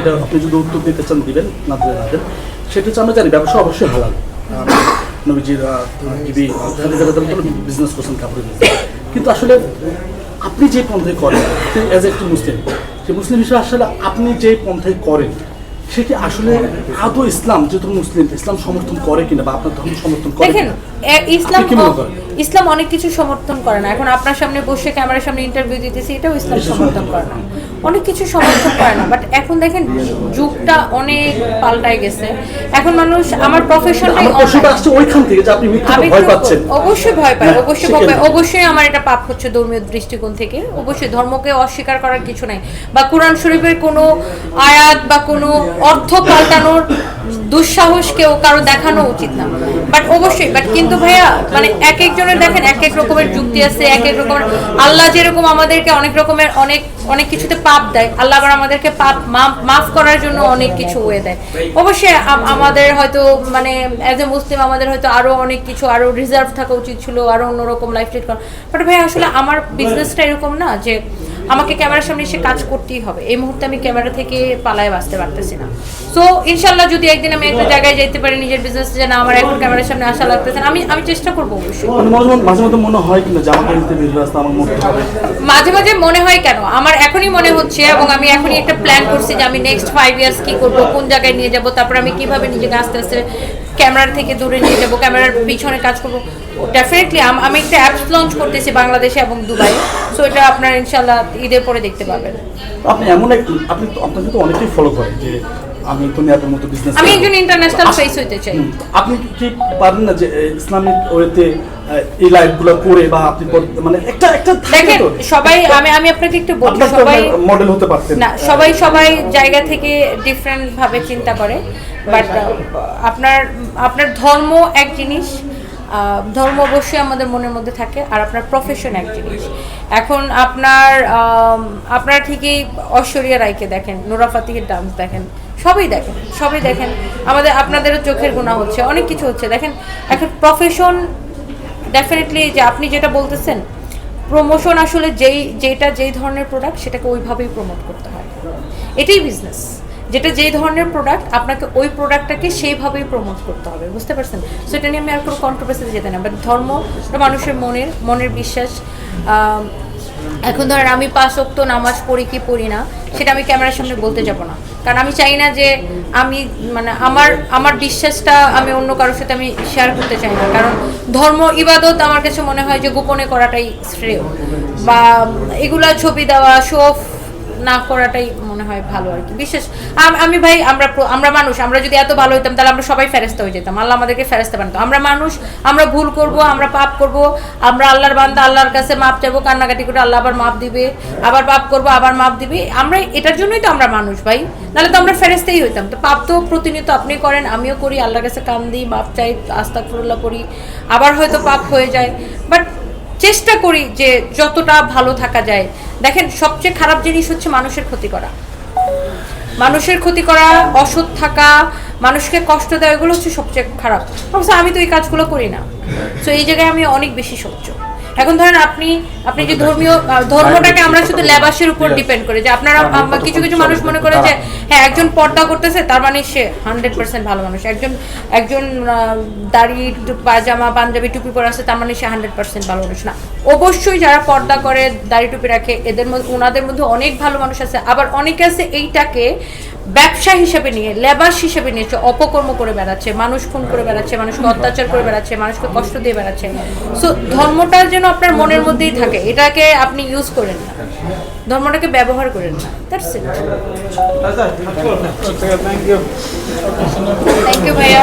এটা আপনি যদি উত্তর দিতে চান দিবেন না দিলে না দেন। সেটা হচ্ছে আমরা জানি ব্যবসা অবশ্যই হালাল। নবীজির বিজনেস করছেন কাপড়ের কিন্তু আসলে আপনি যে পন্থায় করেন অ্যাজ একটি মুসলিম যে মুসলিম হিসেবে আসলে আপনি যে পন্থায় করেন সেটি আসলে আদৌ ইসলাম যেহেতু মুসলিম ইসলাম সমর্থন করে কিনা বা আপনার ধর্ম সমর্থন করে দেখেন? ইসলাম? ইসলাম অনেক কিছু সমর্থন করে না। এখন আপনার সামনে বসে ক্যামেরার সামনে ইন্টারভিউ দিতেছি এটাও ইসলাম সমর্থন করে না। অনেক কিছু সমর্থন করে না বাট এখন দেখেন যুগটা অনেক পাল্টায় গেছে। এখন মানুষ আমার প্রফেশনটাই ওইখান থেকে যে আপনি ভয় পাচ্ছেন। অবশ্যই ভয় পাই হ্যাঁ, অবশ্যই ভয় সেখানে। অবশ্যই আমার এটা পাপ হচ্ছে ধর্মীয় দৃষ্টিকোণ থেকে। অবশ্যই ধর্মকে অস্বীকার করার কিছু নাই। বা কোরআন শরীফের কোনো আয়াত বা কোনো অর্থ পাল্টানোর দুঃসাহস কেউ কারও দেখানো উচিত না। বাট অবশ্যই বাট কিন্তু ভাইয়া মানে এক একজনের দেখেন এক এক রকমের যুক্তি আছে এক এক রকমের আল্লাহ যেরকম আমাদেরকে অনেক রকমের অনেক অনেক কিছুতে পাপ দেয়। আল্লাহ আবার আমাদেরকে পাপ মাফ করার জন্য অনেক কিছু হয়ে দেয়। অবশ্যই আমাদের হয়তো মানে অ্যাজ এ মুসলিম আমাদের হয়তো আরও অনেক কিছু, আরও রিজার্ভ থাকা উচিত ছিল, আরও অন্যরকম লাইফ লিড করা। বাট ভাই, আসলে আমার বিজনেসটা এরকম না যে আমাকে ক্যামেরার সামনে এসে কাজ করতেই হবে। এই মুহূর্তে আমি ক্যামেরা থেকে পালায় বাঁচতে পারতেছি না। সো ইনশাল্লাহ যদি একদিন আমি একটা জায়গায় যেতে পারি নিজের বিজনেস যে না আমার এখন ক্যামেরার সামনে আসা লাগতেছে না আমি আমি চেষ্টা করব অবশ্যই। মানে মনে হয় কিনা আমার হবে মাঝে মাঝে মনে হয় কেন? আমার এখনই মনে হচ্ছে এবং আমি এখনই একটা প্ল্যান করছি যে আমি নেক্সট ফাইভ ইয়ার্স কি করব কোন জায়গায় নিয়ে যাব তারপর আমি কীভাবে নিজেকে আস্তে আস্তে ক্যামেরার থেকে দূরে নিয়ে যাব ক্যামেরার পিছনে কাজ করব। ডেফিনেটলি আমি একটা অ্যাপস লঞ্চ করতেছি বাংলাদেশে এবং দুবাই সো এটা আপনার ইনশাল্লাহ ঈদের পরে দেখতে পাবেন। আপনি এমন এক আপনি আপনাকে তো অনেকেই ফলো করে যে আমি তো নেতার মতো বিজনেস আমি একজন ইন্টারন্যাশনাল ফেস হইতে চাই। আপনি কি পারেন না যে ইসলামিক ওয়েতে এই লাইফগুলো করে বা আপনি মানে একটা একটা দেখেন সবাই আমি আমি আপনাকে একটু বলি সবাই মডেল হতে পারতেন। না সবাই সবাই জায়গা থেকে ডিফারেন্ট ভাবে চিন্তা করে বাট আপনার আপনার ধর্ম এক জিনিস ধর্ম অবশ্যই আমাদের মনের মধ্যে থাকে আর আপনার প্রফেশন এক জিনিস। এখন আপনার আপনারা ঠিকই ঐশ্বরিয়া রায়কে দেখেন, নোরা ফাতিহের ডান্স দেখেন, সবই দেখেন সবই দেখেন। আমাদের, আপনাদেরও চোখের গুণা হচ্ছে, অনেক কিছু হচ্ছে। দেখেন, এখন প্রফেশন ডেফিনেটলি যে আপনি যেটা বলতেছেন প্রমোশন আসলে যেই যেটা যেই ধরনের প্রোডাক্ট সেটাকে ওইভাবেই প্রমোট করতে হয়। এটাই বিজনেস যেটা যেই ধরনের প্রোডাক্ট আপনাকে ওই প্রোডাক্টটাকে সেইভাবেই প্রমোট করতে হবে, বুঝতে পারছেন? সো এটা নিয়ে আমি আর কোনো কন্ট্রোভার্সিতে যেতে না বাট ধর্ম মানুষের মনের মনের বিশ্বাস এখন ধরেন আমি পাঁচ অক্ত নামাজ পড়ি কি পড়ি না, সেটা আমি ক্যামেরার সামনে বলতে যাব না। কারণ আমি চাই না যে আমি মানে আমার আমার বিশ্বাসটা আমি অন্য কারোর সাথে আমি শেয়ার করতে চাই না। কারণ ধর্ম, ইবাদত আমার কাছে মনে হয় যে গোপনে করাটাই শ্রেয়। বা এগুলা ছবি দেওয়া শো না করাটাই মনে হয় ভালো আর কি। বিশেষ, আম- ভাই, আমরা আমরা মানুষ, আমরা যদি এত ভালো হইতাম, তাহলে আমরা সবাই ফেরেস্তা হয়ে যেতাম। আল্লাহ আমাদেরকে ফেরেস্তা বানাতো। আমরা মানুষ, আমরা ভুল করব, আমরা পাপ করব, আমরা আল্লাহর বান্দা, আল্লাহর কাছে মাপ চাইব, কান্নাকাটি করে আল্লাহ আবার মাপ দিবে, আবার পাপ করব, আবার মাপ দিবে। আমরা এটার জন্যই তো আমরা মানুষ ভাই। নাহলে তো আমরা ফেরেস্তাই হইতাম। তো পাপ তো প্রতিনিয়ত আপনি করেন, আমিও করি, আল্লাহর কাছে কান দিই, মাপ চাই আস্তাকফিরুল্লাহ করি, আবার হয়তো পাপ হয়ে যায়। বাট চেষ্টা করি যে যতটা ভালো থাকা যায় দেখেন, সবচেয়ে খারাপ জিনিস হচ্ছে মানুষের ক্ষতি করা। মানুষের ক্ষতি করা, অসৎ থাকা, মানুষকে কষ্ট দেওয়া, এগুলো হচ্ছে সবচেয়ে খারাপ। অবশ্য আমি তো এই কাজগুলো করি না। তো এই জায়গায় আমি অনেক বেশি সহ্য। এখন ধরেন আপনি আপনি যে ধর্মীয় ধর্মটাকে আমরা শুধু লেবাসের উপর ডিপেন্ড করি যে আপনারা কিছু কিছু মানুষ মনে করে যে হ্যাঁ একজন পর্দা করতেছে তার মানে সে হান্ড্রেড পার্সেন্ট ভালো মানুষ। একজন একজন দাড়ি পাজামা পাঞ্জাবি টুপি পরে আছে তার মানে সে হান্ড্রেড পার্সেন্ট ভালো মানুষ না। অবশ্যই যারা পর্দা করে দাড়ি টুপি রাখে এদের মধ্যে ওনাদের মধ্যে অনেক ভালো মানুষ আছে। আবার অনেকে আছে এইটাকে ব্যবসা হিসেবে নিয়ে লেবাস হিসেবে নিয়েছে অপকর্ম করে বেড়াচ্ছে মানুষ খুন করে বেড়াচ্ছে মানুষকে অত্যাচার করে বেড়াচ্ছে মানুষকে কষ্ট দিয়ে বেড়াচ্ছে। সো ধর্মটা যেন আপনার মনের মধ্যেই থাকে এটাকে আপনি ইউজ করেন না। ধর্মটাকে ব্যবহার করেন না। দ্যাটস ইট থ্যাংক ইউ ভাইয়া।